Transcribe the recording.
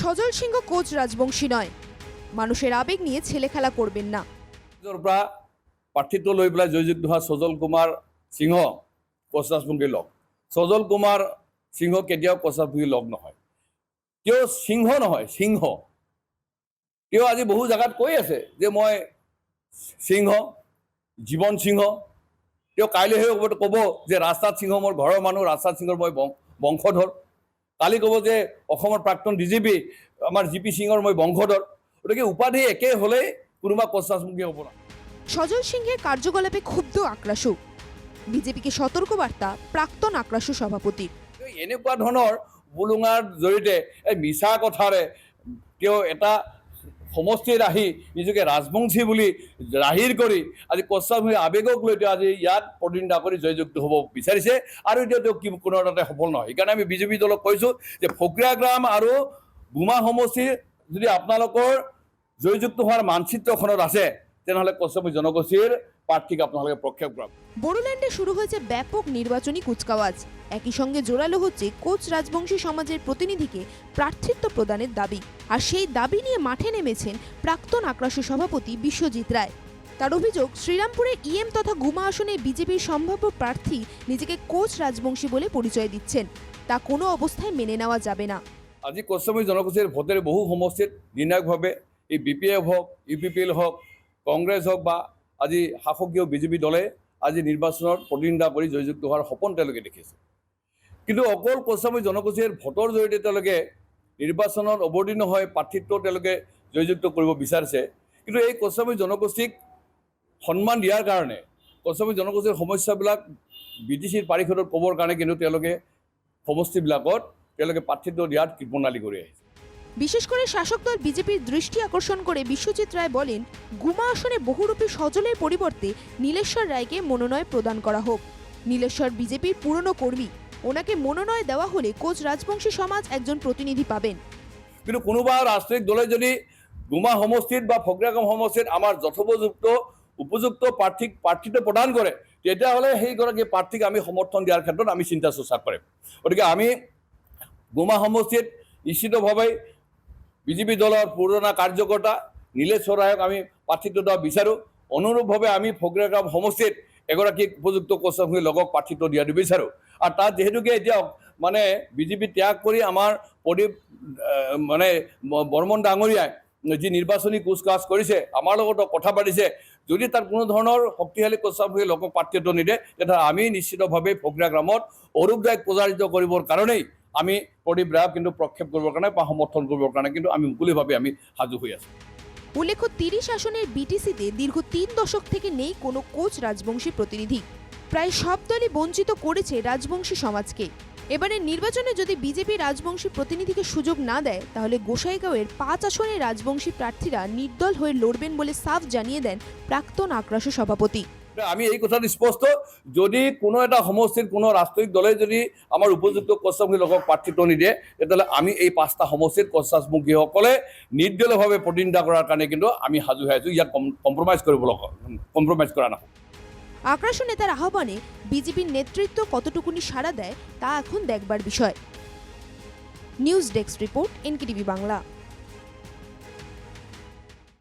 সজল সিংহ কোচ ৰাজবংশী নয়। মানুষের আবেগ নিয়ে ছেলে খেলা করবেন না। পৰা প্ৰাৰ্থিত্ব লৈ পেলাই জয়যুক্ত হোৱা সজল কুমাৰ সিংহ কচাচমুখী লগ। সজল কুমাৰ সিংহ কেতিয়াও কচাচমুখী লগ নহয়। তেওঁ সিংহ নহয়, সিংহ। তেওঁ আজি বহু জেগাত কৈ আছে যে মই সিংহ, জীৱন সিংহ। তেওঁ কাইলৈহে ক'ব ক'ব যে ৰাস্তাত সিংহ মোৰ ঘৰৰ মানুহ ৰাস্তাত সিংহৰ মই বংশধৰ। কালি ক'ব যে অসমৰ প্ৰাক্তন ডি জি পি আমাৰ জি পি সিঙৰ মই বংশধৰ। গতিকে উপাধি একে হ'লেই কোনোবা পশ্চাদমুখী হ'ব না। সজল সিংহের কার্যকলাপে ক্ষুব্ধ আক্রাসু বিজেপিকে সতর্কবার্তা প্রাক্তন আক্রাসু সভাপতি। এনেকুৱা ধৰণৰ বুলুঙাৰ জৰিয়তে এই মিছা কথাৰে তেওঁ এটা সমষ্টিত আহি নিজকে ৰাজবংশী বুলি ৰাহিৰ কৰি আজি কচামী আৱেগক লৈ আজি ইয়াত প্ৰতিনিধা কৰি জয়যুক্ত হ'ব বিচাৰিছে। আৰু এতিয়া তেওঁ কি কোনো সফল নহয়। সেইকাৰণে আমি বিজেপি দলক কৈছোঁ যে ফকীৰাগ্ৰাম আৰু বোমা সমষ্টি যদি আপোনালোকৰ জয়যুক্ত হোৱাৰ মানচিত্ৰখনত আছে, তেনেহ'লে কচামী জনগোষ্ঠীৰ প্ৰাৰ্থীক আপোনালোকে প্ৰক্ষেপ কৰক বড়োল্যান্ডে শুরু হয়েছে ব্যাপক নির্বাচনী কুচকাওয়াজ। একই সঙ্গে জোরালো হচ্ছে কোচ রাজবংশী সমাজের প্রতিনিধিকে প্রার্থিত্ব প্রদানের দাবি। আর সেই দাবি নিয়ে মাঠে নেমেছেন প্রাক্তন আক্রাসু সভাপতি বিশ্বজিৎ রায়। তার অভিযোগ শ্রীরামপুরে ইএম তথা গুমা আসনে বিজেপির সম্ভাব্য প্রার্থী নিজেকে কোচ রাজবংশী বলে পরিচয় দিচ্ছেন। তা কোনো অবস্থায় মেনে নেওয়া যাবে না। আজি কচ্ছমী জনগোষ্ঠীর ভোটের বহু সমষ্টিত নিৰ্ণায়কভাৱে এই বি পি এফ হওক ইউ পি পি এল হওক কংগ্ৰেছ হওক বা আজি শাসকীয় বিজেপি দলে আজি নিৰ্বাচনত প্ৰতিনিধিত্ব কৰি জয়যুক্ত হোৱাৰ সপোন তেওঁলোকে দেখিছে। কিন্তু অকল কচ্ছমী জনগোষ্ঠীৰ ভোটৰ জৰিয়তে তেওঁলোকে নিৰ্বাচনত অৱতীৰ্ণ হৈ প্ৰাৰ্থিত্ব তেওঁলোকে জয়যুক্ত কৰিব বিচাৰিছে। কিন্তু এই কচ্ছমী জনগোষ্ঠীক সন্মান দিয়াৰ কাৰণে কচ্ছমী জনগোষ্ঠীৰ সমস্যাবিলাক বি টি চিৰ পাৰিষদত ক'বৰ কাৰণে কিন্তু তেওঁলোকে সমষ্টিবিলাকত তেওঁলোকে প্ৰাৰ্থিত্ব দিয়াত কৃপণালী কৰি আহিছে। বিশেষ করে শাসক দল বিজেপির দৃষ্টি আকর্ষণ করে বিশ্বজিৎ রায় বলেন, গুমা আসনে বহুরূপী সজলের পরিবর্তে নীলেশ্বর রায়কে মনোনয় প্রদান করা হোক। নীলেশ্বর বিজেপির পুরনো কর্মী, ওনাকে মনোনয় দেওয়া হলে কোচ রাজবংশী সমাজ একজন প্রতিনিধি পাবেন। কিন্তু কোনোবা ৰাজনৈতিক দলে যদি গুমা সমষ্টিত বা ফকীৰাগাম সমষ্টিত আমাৰ যথোপযুক্ত, উপযুক্ত প্ৰাৰ্থীক প্ৰাৰ্থিত্ব প্ৰদান কৰে তেতিয়াহ'লে সেইগৰাকী প্ৰাৰ্থীক আমি সমৰ্থন দিয়াৰ ক্ষেত্ৰত আমি চিন্তা চৰ্চা কৰিম গতিকে আমি গুমা সমষ্টিত নিশ্চিতভাৱে বিজেপি দলৰ পুৰণা কাৰ্যকৰ্তা নীলেশ্বৰ ৰায়ক আমি প্ৰাৰ্থিত্ব দিয়া বিচাৰোঁ অনুৰূপভাৱে আমি ফকীৰাগাম সমষ্টিত এগৰাকী উপযুক্ত কচংশী লগক প্ৰাৰ্থিত্ব দিয়াটো বিচাৰোঁ আৰু তাত যিহেতুকে এতিয়া মানে বিজেপি ত্যাগ কৰি আমাৰ প্ৰদীপ মানে বৰ্মন ডাঙৰীয়াই যি নিৰ্বাচনী কুচকাচ কৰিছে, আমাৰ লগতো কথা পাতিছে, যদি তাত কোনো ধৰণৰ শক্তিশালী কচামী লোকক প্ৰাৰ্থিত্ব নিদিয়ে, তেতিয়া আমি নিশ্চিতভাৱে ফকীৰাগ্ৰামত অৰূপ ৰায়ক প্ৰচাৰিত কৰিবৰ কাৰণেই আমি ৰায়ক কিন্তু প্ৰক্ষেপ কৰিবৰ কাৰণে বা সমৰ্থন কৰিবৰ কাৰণে কিন্তু আমি মুকলিভাৱে আমি সাজু হৈ আছোঁ। উল্লেখ্য, তিরিশ আসনের বিটিসিতে দীর্ঘ তিন দশক থেকে নেই কোনো কোচ রাজবংশী প্রতিনিধি। প্রায় সব দলই বঞ্চিত করেছে রাজবংশী সমাজকে। এবারের নির্বাচনে যদি বিজেপি রাজবংশী প্রতিনিধিকে সুযোগ না দেয়, তাহলে গোসাইগাঁওয়ের পাঁচ আসনে রাজবংশী প্রার্থীরা নির্দল হয়ে লড়বেন বলে সাফ জানিয়ে দেন প্রাক্তন আক্রাসু সভাপতি। আমি এই কথাটো স্পষ্ট, যদি কোনো এটা সমষ্টিত, কোনো ৰাজনৈতিক দলে যদি আমাৰ উপযুক্ত কচামুখী লোকক প্ৰাৰ্থিত্ব নিদিয়ে, তেতিয়াহ'লে আমি এই পাঁচটা সমষ্টিত কচামুখীসকলে নিৰ্দলীয়ভাৱে প্ৰতিনিধিত্ব কৰাৰ কাৰণে কিন্তু আমি সাজু হৈ আছোঁ। ইয়াত কম্প্ৰমাইজ লগা, কম্প্ৰমাইজ কৰা নহয়। আক্রাসু নেতার আহ্বানে বিজেপির নেতৃত্ব কতটুকুনি সাড়া দেয়, তা এখন দেখবার বিষয়। News desk report NKTV Bangla.